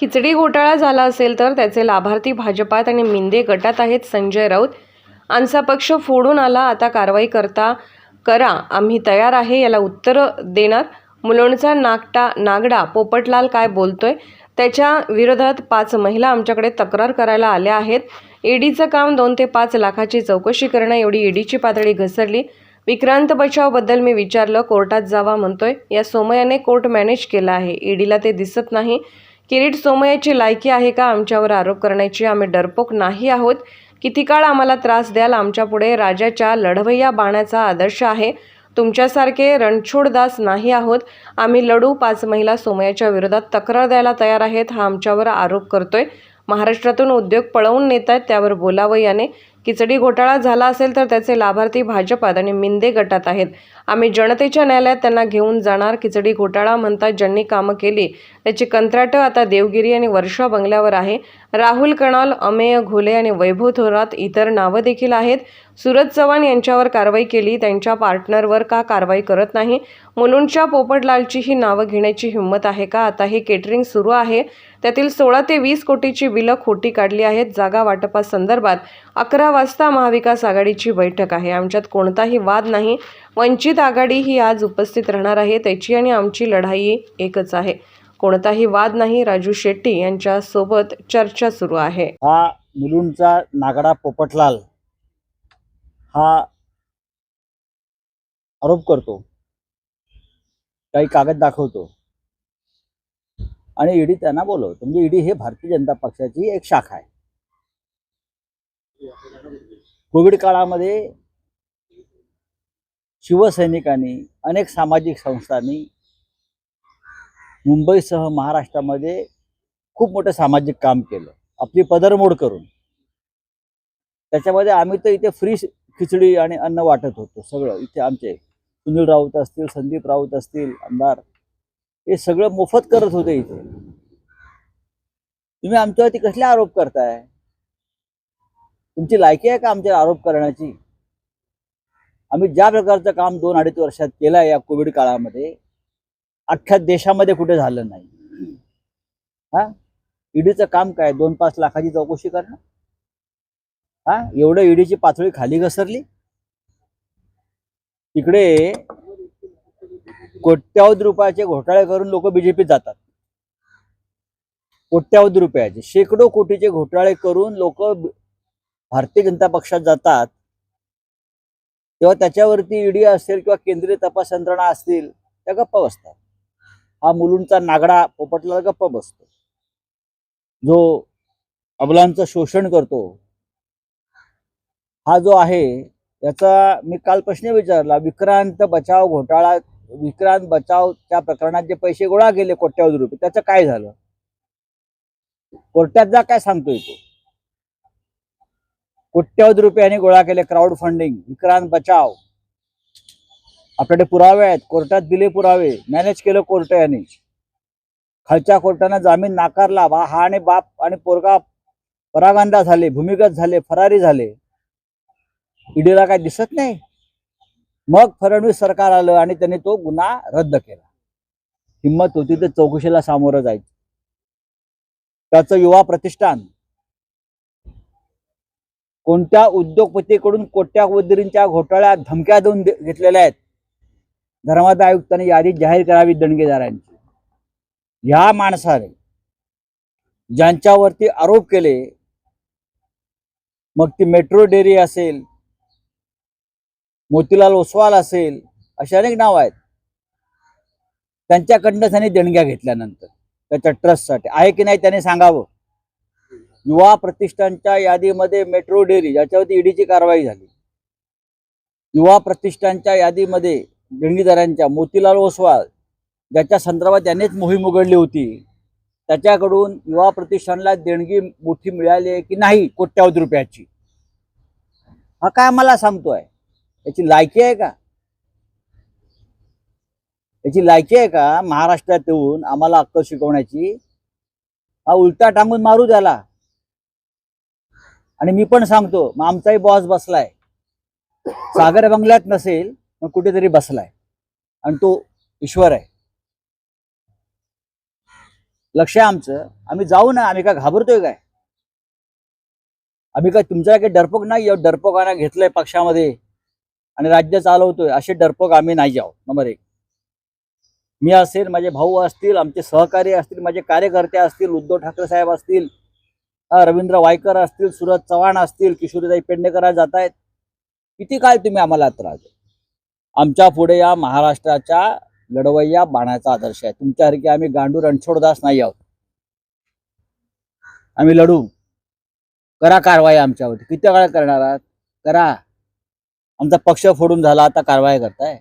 खिचडी घोटाळा झाला असेल तर त्याचे लाभार्थी भाजपात आणि मिंदे गटात आहेत संजय राऊत. आमचा पक्ष फोडून आला आता कारवाई करता करा. आम्ही तयार आहे याला उत्तर देणार. मुलुंडचा नागटा नागडा पोपटलाल काय बोलतोय? त्याच्या विरोधात पाच महिला आमच्याकडे तक्रार करायला आल्या आहेत. ईडीचं काम दोन ते पाच लाखाची चौकशी करणं एवढी ईडीची पातळी घसरली. विक्रांत बचावबद्दल मी विचारलं कोर्टात जावा म्हणतोय. या सोमयाने कोर्ट मॅनेज केला आहे. ईडीला ते दिसत नाही. किरीट सोमयाची लायकी आहे का आमच्यावर आरोप करण्याची? आम्ही डरपोक नाही आहोत. किती काळ आम्हाला त्रास द्याल? आमच्यापुढे राजाच्या लढवय्या बाणाचा आदर्श आहे. तुमच्यासारखे रणछोडदास नाही आहोत. आम्ही लढू पाच महिला सोमयाच्या विरोधात तक्रार द्यायला तयार आहेत. हा आमच्यावर आरोप करतोय. महाराष्ट्रातून उद्योग पळवून नेत आहेत त्यावर बोलावं याने. खिचडी घोटाळा झाला असेल तर त्याचे लाभार्थी भाजपात आणि मिंदे गटात आहेत. आम्ही जनतेच्या न्यायालयात त्यांना घेऊन जाणार खिचडी घोटाळा म्हणतात ज्यांनी कामं केली त्याची कंत्राटं आता देवगिरी आणि वर्षा बंगल्यावर आहे. राहुल कणाल अमेय घोले आणि वैभव थोरात इतर नावं देखील आहेत. सुरज चव्हाण यांच्यावर कारवाई केली त्यांच्या पार्टनरवर का कारवाई करत नाही? मुलुंडच्या पोपटलालची ही नावं घेण्याची हिंमत आहे का? आता हे केटरिंग सुरू आहे. त्यातील सोळा ते वीस कोटीची बिलं खोटी काढली आहेत. जागा वाटपासंदर्भात अकरा वाजता महाविकास आघाडीची बैठक आहे. आमच्यात कोणताही वाद नाही. वंचित आघाडी ही आज उपस्थित राहणार आहे. त्याची आणि आमची लढाई एकच आहे. कोणताही वाद नाही. राजू शेट्टी यांच्यासोबत चर्चा सुरू आहे. हा मुलुंडचा नागडा पोपटलाल हा आरोप करतो. काही कागद दाखवतो. आणि ईडी त्यांना बोलवतो म्हणजे ईडी हे भारतीय जनता पक्षाची एक शाखा आहे. कोविड काळामध्ये शिवसैनिकांनी अनेक सामाजिक संस्थांनी मुंबईसह महाराष्ट्रामध्ये खूप मोठं सामाजिक काम केलं. आपली पदरमोड करून. त्याच्यामध्ये आम्ही तर इथे फ्री खिचडी आणि अन्न वाटत होतो सगळं. इथे आमचे सुनील राऊत असतील संदीप राऊत असतील आमदार हे सगळं मोफत करत होते इथे. तुम्ही आमच्यावरती कसले आरोप करताय? तुमची लायकी आहे का आमच्यावर आरोप करण्याची? आम्ही ज्या प्रकारचं काम दोन अडीच वर्षात केलं आहे या कोविड काळामध्ये अख्ख्या देशामध्ये कुठे झालं नाही. हा? ईडीचं काम काय? दोन पाच लाखाची चौकशी करणं? हा? एवढं ईडीची पातळी खाली घसरली? तिकडे कोट्यावधी रुपयाचे घोटाळे करून लोक बीजेपीत जातात. कोट्यावधी रुपयाचे शेकडो कोटीचे घोटाळे करून लोक भारतीय जनता पक्षात जातात. तेव्हा त्याच्यावरती ईडी असेल किंवा केंद्रीय तपास यंत्रणा असतील त्या गप्पा बसतात. हा मुलूंचा नागडा पोपटला गप्प बसतो. जो अबलांचं शोषण करतो हा जो आहे याचा मी काल प्रश्न विचारला विक्रांत बचाव घोटाळा विक्रांत बचाव त्या प्रकरणात जे पैसे गोळा केले कोट्यावधी रुपये त्याचं काय झालं? कोर्टात जा काय सांगतोय तो? कोट्यावधी रुपयाने गोळा केले क्राऊड फंडिंग विक्रांत बचाव. आपल्याकडे पुरावे आहेत कोर्टात दिले पुरावे मॅनेज केलं कोर्ट याने. खालच्या कोर्टानं जामीन नाकारला बा हा आणि बाप आणि पोरगा परागंदा झाले भूमिगत झाले फरारी झाले. ईडीला काय दिसत नाही? मग फडणवीस सरकार आलं आणि त्यांनी तो गुन्हा रद्द केला. हिंमत होती तर चौकशीला सामोरं जायचं. त्याचं युवा प्रतिष्ठान. कोणत्या उद्योगपतीकडून कोट्यावधींच्या घोटाळ्यात धमक्या देऊन घेतलेल्या आहेत? धर्मादाय आयुक्तांनी यादी जाहीर करावी दणगेदारांची ह्या माणसाने ज्यांच्यावरती आरोप केले मग ती मेट्रो डेअरी असेल मोतीलाल ओसवाल असेल अशी अनेक नाव आहेत. त्यांच्याकडनं त्यांनी देणग्या घेतल्यानंतर त्याच्या ट्रस्टसाठी. आहे की नाही त्याने सांगावं? युवा प्रतिष्ठानच्या यादीमध्ये मेट्रो डेअरी ज्याच्यावरती ईडीची कारवाई झाली. युवा प्रतिष्ठानच्या यादीमध्ये देणगीदारांच्या मोतीलाल ओसवाल ज्याच्या संदर्भात त्यांनीच मोहीम उघडली होती. त्याच्याकडून युवा प्रतिष्ठानला देणगी मोठी मिळाली आहे की नाही कोट्यावधी रुपयाची? हा काय मला सांगतोय? याची लायकी आहे का? याची लायकी आहे का महाराष्ट्रात येऊन आम्हाला अक्कल शिकवण्याची? हा उलटा टांगून मारू द्याला आणि मी पण सांगतो मग आमचाही बॉस बसलाय. सागर बंगल्यात नसेल मग कुठेतरी बसलाय. आणि तो ईश्वर आहे. लक्ष आहे आमचं. आम्ही जाऊ ना आम्ही काय घाबरतोय काय? आम्ही काय तुमच्या काही डरपोक नाही डरपोकांना घेतलंय पक्षामध्ये. आणि राज्य चालवतोय असे डरपोक आम्ही नाही जाऊ. नंबर एक. मी असेल माझे भाऊ असतील आमचे सहकारी असतील माझे कार्यकर्ते असतील उद्धव ठाकरे साहेब असतील रवींद्र वायकर असतील सुरज चव्हाण असतील किशोरीताई पेडणेकर जात आहेत. किती काय तुम्ही आम्हाला त्रास आमच्या पुढे या महाराष्ट्राच्या लढवय्या बाणाचा आदर्श आहे. तुमच्यासारखे आम्ही गांडू रणछोडदास नाही आहोत. आम्ही लढू. करा कारवाई आमच्यावरती. किती काळ करणार आहात? करा. आमचा पक्ष फोडून झाला आता कारवाई करताय.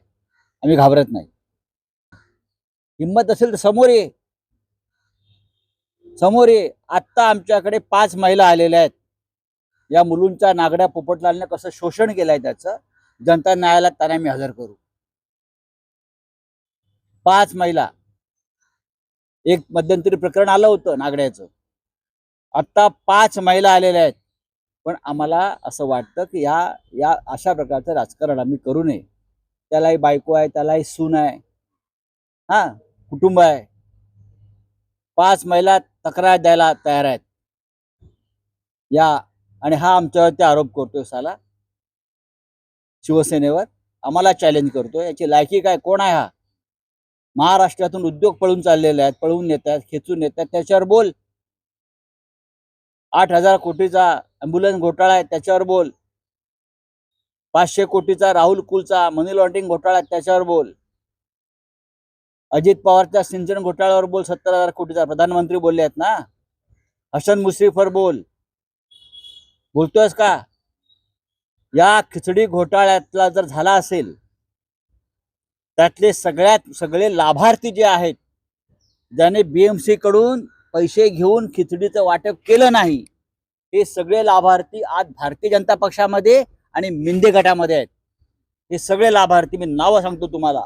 आम्ही घाबरत नाही. हिंमत असेल तर समोर ये. समोर ये. आत्ता आमच्याकडे पाच महिला आलेल्या आहेत. या मुलूंच्या नागड्या पोपटलालने कसं शोषण केलंय त्याचं जनता न्यायालयात त्यांना मी हजर करू. पाच महिला. एक मध्यंतरी प्रकरण आलं होतं नागड्याचं. आत्ता पाच महिला आलेल्या आहेत. पण आम्हाला असं वाटतं की या या अशा प्रकारचं राजकारण आम्ही करू नये. त्यालाही बायको आहे त्यालाही सून आहे. हा कुटुंब आहे. पाच महिला तक्रार द्यायला तयार आहेत. या आणि हा आमच्यावरती आरोप करतोय साला. शिवसेनेवर. आम्हाला चॅलेंज करतोय. याची लायकी काय? कोण आहे हा? महाराष्ट्रातून उद्योग पळून चाललेले आहेत पळवून येत आहेत खेचून येत आहेत. त्याच्यावर बोल. आठ हजार कोटीचा अँब्युलन्स घोटाळा आहे त्याच्यावर बोल. पाचशे कोटीचा राहुल कुलचा मनी लॉन्ड्रिंग घोटाळा आहे त्याच्यावर बोल. अजित पवारच्या सिंचन घोटाळ्यावर बोल सत्तर हजार कोटीचा. प्रधानमंत्री बोलले आहेत ना? हसन मुश्रीफवर बोल. बोलतोयस का? या खिचडी घोटाळ्यातला जर झाला असेल त्यातले सगळ्यात सगळे लाभार्थी जे आहेत ज्याने बीएमसी कडून पैसे घेऊन खिचडीचं वाटप केलं नाही हे सगळे लाभार्थी आज भारतीय जनता पक्षामध्ये आणि मिंदे गटामध्ये आहेत. हे सगळे लाभार्थी मी नावं सांगतो तुम्हाला.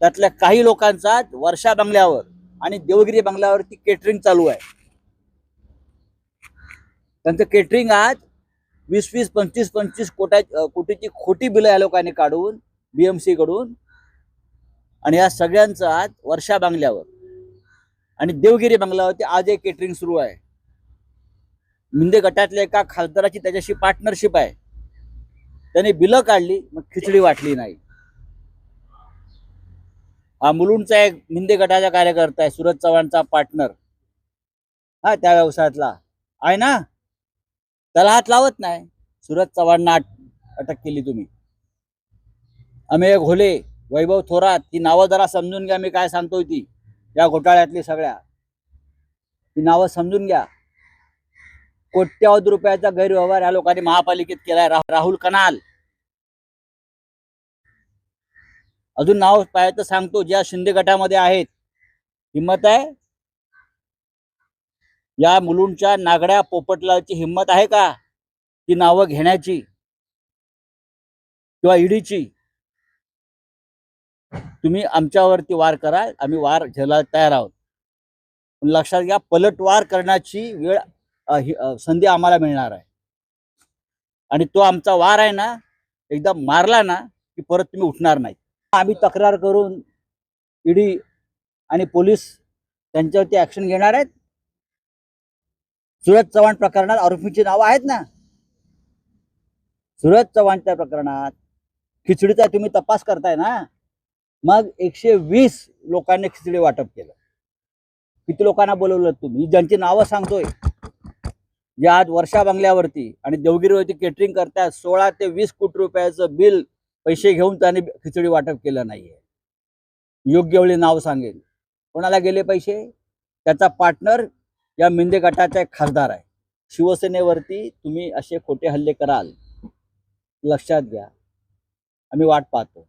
त्यातल्या काही लोकांचा वर्षा बंगल्यावर आणि देवगिरी बंगल्यावरती केटरिंग चालू आहे. त्यांचं केटरिंग आज वीस वीस पंचवीस पंचवीस कोटा कोटीची खोटी बिलं या लोकांनी काढून बीएमसी कडून आणि या सगळ्यांचं आज वर्षा बांगल्यावर. आणि देवगिरी बंगलावरती आज एक केटरिंग सुरू आहे. मिंदे गटातल्या एका खासदाराची त्याच्याशी पार्टनरशिप आहे. त्याने बिलं काढली मग खिचडी वाटली नाही. हा मुलुंडचा एक मिंदे गटाचा कार्यकर्ता आहे सुरज चव्हाणचा पार्टनर हा त्या व्यवसायातला. आहे ना? त्याला हात लावत नाही. सुरज चव्हाणना अटक केली तुम्ही. अमेय घोले वैभव थोरात ही नावं जरा समजून घ्या मी काय सांगतोय ती. या घोटाळ्यातली सगळ्या. ही नावं समजून घ्या. कोट्यावधी रुपयाचा गैरव्यवहार या लोकांनी महापालिकेत केलाय. राहुल कनाल. अजून नाव पाहिजे तर सांगतो ज्या शिंदे गटामध्ये आहेत. हिंमत आहे? या मुलूंच्या नागड्या पोपटलाची हिंमत आहे का? ती नावं घेण्याची किंवा ईडीची? तुम्ही आमच्यावरती वार कराल आम्ही वार घ्यायला तयार आहोत. पण लक्षात घ्या पलटवार करण्याची वेळ संधी आम्हाला मिळणार आहे. आणि तो आमचा वार आहे ना एकदा मारला ना की परत तुम्ही उठणार नाही. आम्ही तक्रार करून ईडी आणि पोलीस त्यांच्यावरती ऍक्शन घेणार आहेत. सुरज चव्हाण प्रकरणात आरोपींची नावं आहेत ना? सुरज चव्हाणच्या प्रकरणात खिचडीचा तुम्ही तपास करताय ना? मग एकशे वीस लोकांनी खिचडी वाटप केलं. किती लोकांना बोलवलं तुम्ही? ज्यांची नावं सांगतोय. जे आज वर्षा बंगल्यावरती आणि देवगिरीवरती केटरिंग करतात सोळा ते वीस कोटी रुपयाचं बिल पैसे घेऊन त्यांनी खिचडी वाटप केलं नाहीये. योग्य वेळी नाव सांगेल कोणाला गेले पैसे? त्याचा पार्टनर या मिंदे गटाचा एक खासदार आहे. शिवसेनेवरती तुम्ही असे खोटे हल्ले कराल. लक्षात घ्या. आम्ही वाट पाहतो.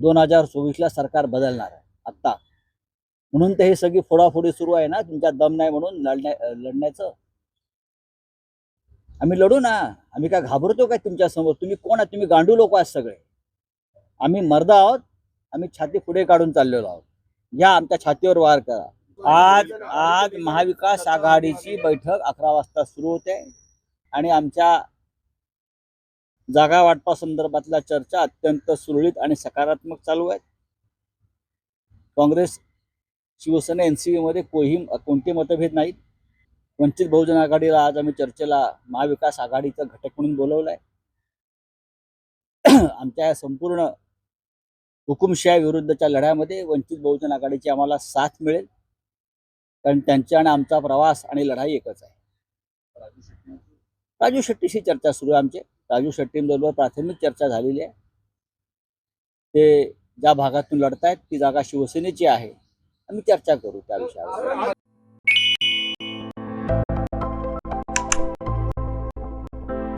दोन हजार चोवीसला सरकार बदलणार आहे. आत्ता. म्हणून तर हे सगळी फोडाफोडी सुरू आहे ना तुमच्या दम नाही म्हणून लढण्या लढण्याचं. आम्ही लढू ना. आम्ही काय घाबरतो काय तुमच्यासमोर? तुम्ही कोण आहात तुम्ही गांडू लोक आहात सगळे. आम्ही मर्द आहोत. आम्ही छाती पुढे काढून चाललेलो आहोत. या आमच्या छातीवर वार करा. आज आज महाविकास आघाडीची बैठक अकरा वाजता सुरू होते. आणि आमच्या जागा वाटपा संदर्भातल्या चर्चा अत्यंत सुरळीत आणि सकारात्मक चालू आहेत. काँग्रेस शिवसेना एन सी मध्ये कोही कोणते मतभेद नाहीत. वंचित बहुजन आघाडीला आज आम्ही चर्चेला महाविकास आघाडीचा घटक म्हणून बोलवलं आहे आमच्या या संपूर्ण हुकुमशाही विरुद्धच्या लढ्यामध्ये वंचित बहुजन आघाडीची आम्हाला साथ मिळेल. कारण त्यांचा आणि आमचा प्रवास आणि लढाई एकच आहे. राजू शेट्टीशी चर्चा सुरू आहे आमची. राजू शेट्टींबरोबर प्राथमिक चर्चा झालेली आहे. ते ज्या भागातून लढतायत ती जागा शिवसेनेची आहे. आम्ही चर्चा करू त्या विषयावर.